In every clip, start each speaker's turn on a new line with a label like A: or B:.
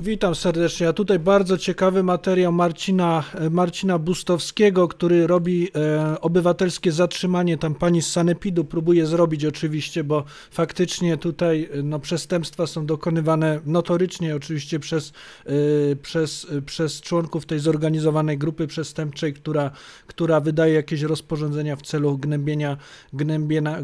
A: Witam serdecznie. A tutaj bardzo ciekawy materiał Marcina, e, Marcina Bustowskiego, który robi e, obywatelskie zatrzymanie. Tam pani z Sanepidu próbuje zrobić oczywiście, bo faktycznie tutaj e, no, przestępstwa są dokonywane notorycznie oczywiście przez, e, przez, e, przez członków tej zorganizowanej grupy przestępczej, która, która wydaje jakieś rozporządzenia w celu gnębienia, gnębienia,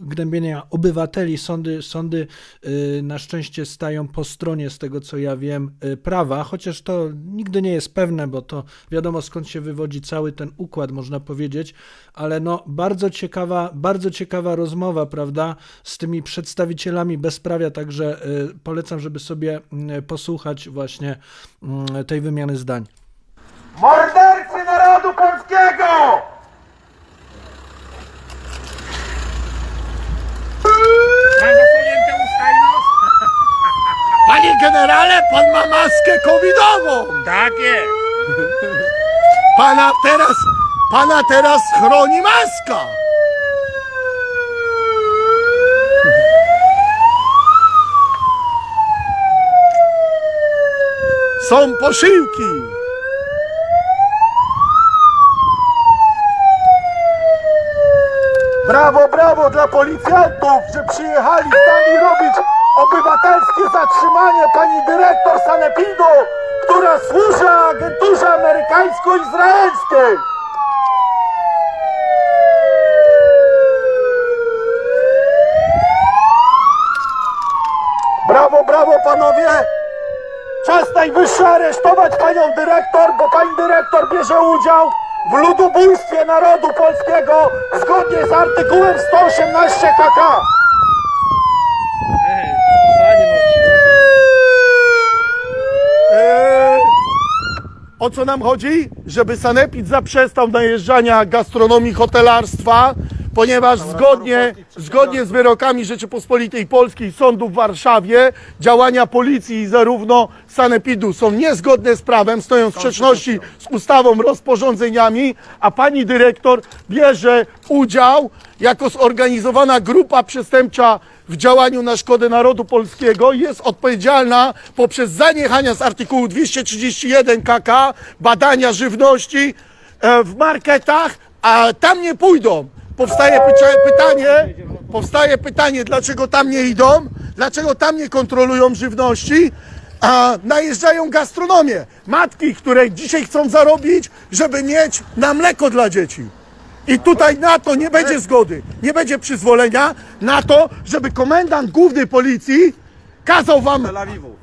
A: gnębienia obywateli. Sądy, sądy e, na szczęście stają po stronie, z tego co ja wiem, y, prawa, chociaż to nigdy nie jest pewne, bo to wiadomo skąd się wywodzi cały ten układ, można powiedzieć, ale no bardzo ciekawa, bardzo ciekawa rozmowa, prawda, z tymi przedstawicielami bezprawia, także y, polecam, żeby sobie y, posłuchać właśnie y, tej wymiany zdań.
B: Mordercy narodu polskiego!
C: Ma zasłonięte usta i nos?
D: Panie generale, pan ma maskę
C: jest.
D: Pana teraz, pana teraz chroni maska! Są posiłki!
B: Brawo, brawo dla policjantów, że przyjechali z nami robić obywatelskie zatrzymanie pani dyrektor Sanepidu, która służy agenturze amerykańsko-izraelskiej. Brawo, brawo panowie! Czas najwyższy aresztować panią dyrektor, bo pani dyrektor bierze udział w ludobójstwie narodu polskiego zgodnie z artykułem 118 KK.
D: O co nam chodzi? Żeby Sanepid zaprzestał najeżdżania gastronomii hotelarstwa, ponieważ zgodnie, zgodnie z wyrokami Rzeczypospolitej Polskiej Sądu w Warszawie działania policji zarówno Sanepidu są niezgodne z prawem, stoją w sprzeczności z ustawą, rozporządzeniami, a pani dyrektor bierze udział jako zorganizowana grupa przestępcza w działaniu na szkodę narodu polskiego jest odpowiedzialna poprzez zaniechania z artykułu 231 KK badania żywności e, w marketach, a tam nie pójdą. Powstaje pytanie, powstaje pytanie, dlaczego tam nie idą, dlaczego tam nie kontrolują żywności, a najeżdżają gastronomię. Matki, które dzisiaj chcą zarobić, żeby mieć na mleko dla dzieci. I tutaj na to nie będzie zgody, nie będzie przyzwolenia na to, żeby komendant główny policji kazał wam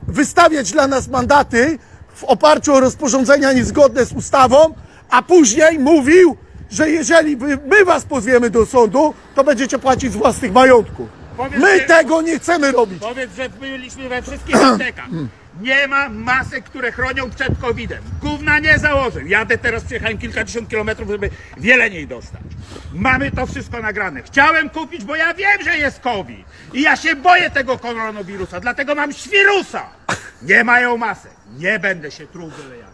D: wystawiać dla nas mandaty w oparciu o rozporządzenia niezgodne z ustawą, a później mówił, że jeżeli wy- my was pozwiemy do sądu, to będziecie płacić z własnych majątków.
C: Powiedz,
D: My
C: że-
D: tego nie chcemy robić.
C: Powiedz, że byliśmy we wszystkich aptekach. Nie ma masek, które chronią przed COVID-em. Gówna nie założę. Jadę teraz, przejechałem kilkadziesiąt kilometrów, żeby wiele niej dostać. Mamy to wszystko nagrane. Chciałem kupić, bo ja wiem, że jest COVID. I ja się boję tego koronawirusa, dlatego mam świrusa. Nie mają masek. Nie będę się truł byle jak.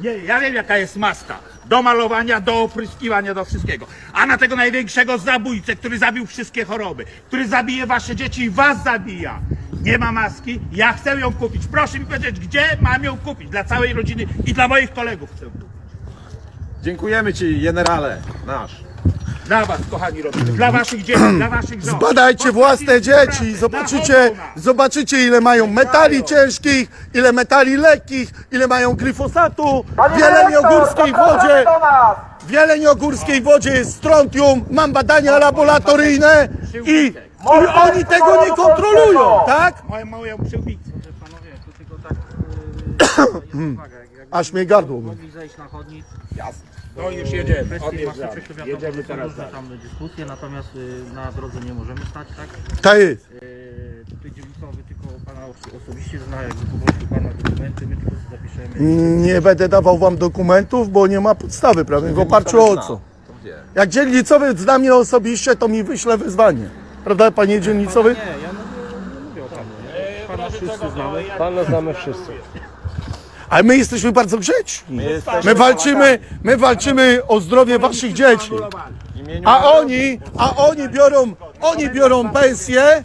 C: Nie, ja wiem jaka jest maska. Do malowania, do opryskiwania, do wszystkiego. A na tego największego zabójcę, który zabił wszystkie choroby, który zabije wasze dzieci i was zabija. Nie ma maski, ja chcę ją kupić. Proszę mi powiedzieć, gdzie mam ją kupić? Dla całej rodziny i dla moich kolegów chcę kupić.
E: Dziękujemy Ci, generale nasz.
C: Dla was, kochani rodziny, dla waszych dzieci, dla waszych żon.
D: Zbadajcie własne dzieci, zobaczycie,
C: nas.
D: zobaczycie ile mają metali ciężkich, ile metali lekkich, ile mają glifosatu. W Jeleniogórskiej wodzie, w Jeleniogórskiej wodzie jest strontium, mam badania laboratoryjne i, i oni tego nie kontrolują, tak?
C: Moją, moją przyłbicę.
F: Panowie, to tylko tak yy, uwaga, jak, jak
D: Aż mnie gardło. boli.
F: mogli zejść na chodnik,
C: No już jedziemy,
F: kwestie
C: odjeżdżamy. Jedziemy
F: są
C: teraz
F: różne
C: dalej.
F: tam dyskusje, natomiast y, na drodze nie możemy stać, tak?
D: Tak jest.
F: Y, tutaj dzielnicowy tylko pana os- osobiście zna jakby po prostu pana dokumenty, my tylko zapiszemy.
D: Nie będę dawał wam dokumentów, bo nie ma podstawy prawnej. W oparciu o co?
E: To wie.
D: Jak dzielnicowy zna mnie osobiście, to mi wyśle wyzwanie. Prawda, panie dzielnicowy?
F: Nie, ja mówię, nie mówię o panu. nie? Pana wszyscy znamy.
E: Pana znamy wszyscy.
D: Ale my jesteśmy bardzo grzeczni. My walczymy, my walczymy o zdrowie waszych dzieci. A oni, a oni biorą, oni biorą pensję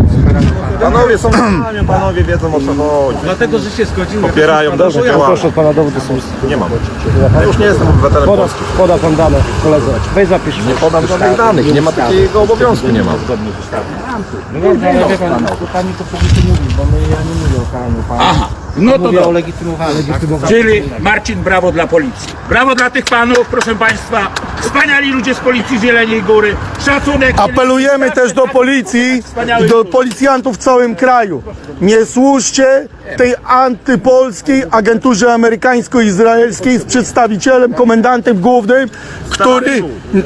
E: Panowie są w panowie wiedzą o co chodzi.
F: Dlatego, że się zgodził.
E: Popierają nasze
F: ja
E: działania.
G: Proszę od pana dowód osobisty.
E: Nie mam. Ja już nie jestem obywatelem
G: Poda,
E: Polski.
G: poda pan dane koledze. Weź zapisz.
E: Nie podam żadnych danych, nie ma takiego obowiązku, nie mam.
C: Zgodnie z ustawą.
F: No dobrze, ale wie pan, to pani to powinien mówić, bo my, ja nie mówię o karaniu pana.
C: No to
F: Mówię
C: dobrze.
F: o legitymowaniu.
C: Czyli Marcin, brawo dla policji. Brawo dla tych panów, proszę państwa. Wspaniali ludzie z policji z Jeleniej Góry. Szacunek.
D: Apelujemy też do policji do policjantów w całym kraju. Nie służcie tej antypolskiej agenturze amerykańsko-izraelskiej z przedstawicielem, komendantem głównym, który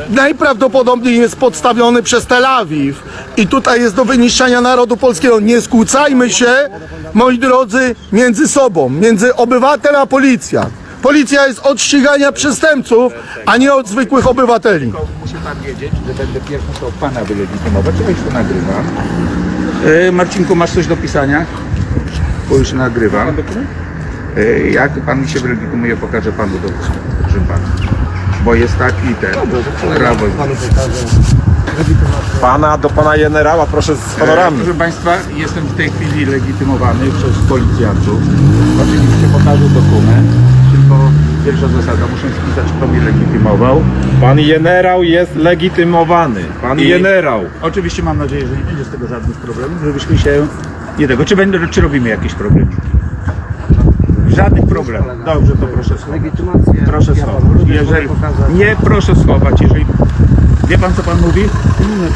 D: najprawdopodobniej jest podstawiony przez Tel Awiw. I tutaj jest do wyniszczenia narodu polskiego. Nie skłócajmy się, moi drodzy, między sobą, między obywatel a policja. Policja jest od ścigania przestępców, a nie od zwykłych obywateli.
C: Musi pan wiedzieć, że będę pierwszy to od pana wylegitymować. Ja już to nagrywam. E, Marcinku, masz coś do pisania? Bo już nagrywam. E, jak pan mi się wylegitymuje, pokażę panu dowód. Proszę pana. Bo jest taki ten. Prawo.
E: Pana do pana generała proszę z honorami.
C: Proszę Państwa, jestem w tej chwili legitymowany przez policjantów. Oczywiście pokażę dokument, tylko pierwsza zasada, muszę spisać, kto mnie legitymował.
E: Pan generał jest legitymowany. Pan
C: I-
E: generał.
C: Oczywiście mam nadzieję, że nie będzie z tego żadnych problemów, żebyśmy się nie tego. Czy, będę, czy robimy jakieś problemy? Żadnych problemów. Dobrze, to proszę schować. Proszę schować. Jeżeli, nie, proszę schować. Jeżeli, wie Pan, co Pan mówi?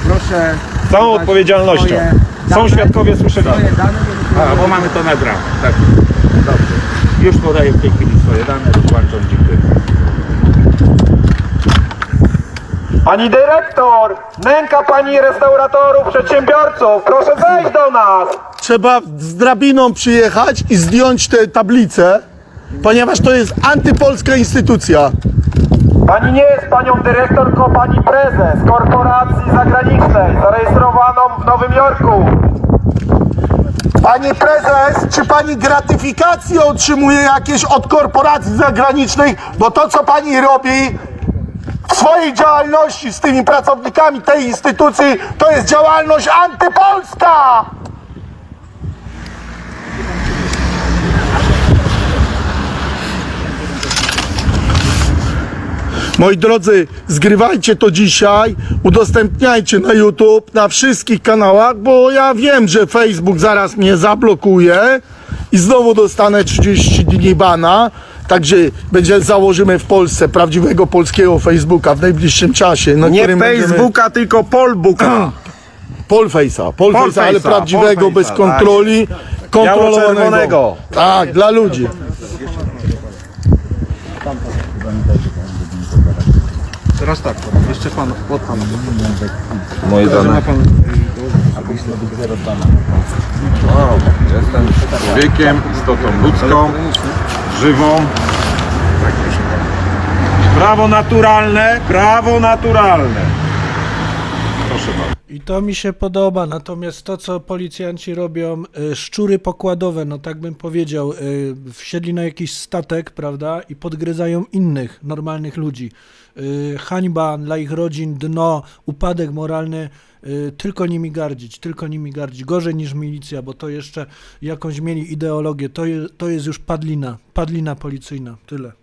F: Proszę.
E: Z całą odpowiedzialnością.
F: Swoje
E: Są
F: dane-
E: świadkowie słyszeli.
F: Swoje dane
C: A, bo mamy to nagrane. Tak. Dobrze. Już podaję w tej chwili swoje dane, rozłączam. Dziękuję.
B: Pani dyrektor, nęka pani restauratorów, przedsiębiorców, proszę wejść do nas!
D: Trzeba z drabiną przyjechać i zdjąć te tablice, ponieważ to jest antypolska instytucja.
B: Pani nie jest panią dyrektor, tylko pani prezes korporacji zagranicznej, zarejestrowaną w Nowym Jorku.
D: Pani prezes, czy pani gratyfikacje otrzymuje jakieś od korporacji zagranicznych? Bo to, co pani robi w swojej działalności z tymi pracownikami tej instytucji, to jest działalność antypolska! Moi drodzy, zgrywajcie to dzisiaj, udostępniajcie na YouTube, na wszystkich kanałach, bo ja wiem, że Facebook zaraz mnie zablokuje i znowu dostanę 30 dni bana. Także będzie, założymy w Polsce prawdziwego polskiego Facebooka w najbliższym czasie. Na
E: Nie
D: którym będziemy-
E: Facebooka, tylko Polbooka.
D: Polface'a, Polface'a, ale
E: Polface'a,
D: prawdziwego, bez
E: tak.
D: kontroli, kontrolowanego. Tak, dla ludzi.
F: Teraz tak, jeszcze pan, od pana.
E: Moje dane.
F: Pan
E: Wow, jestem człowiekiem, istotą ludzką, żywą. Prawo naturalne, prawo naturalne. Proszę bardzo.
A: I to mi się podoba, natomiast to, co policjanci robią, y, szczury pokładowe, no tak bym powiedział, y, wsiedli na jakiś statek, prawda, i podgryzają innych, normalnych ludzi. Y, Hańba dla ich rodzin, dno, upadek moralny, tylko nimi gardzić, tylko nimi gardzić. Gorzej niż milicja, bo to jeszcze jakąś mieli ideologię, to, je, to jest już padlina, padlina policyjna, tyle.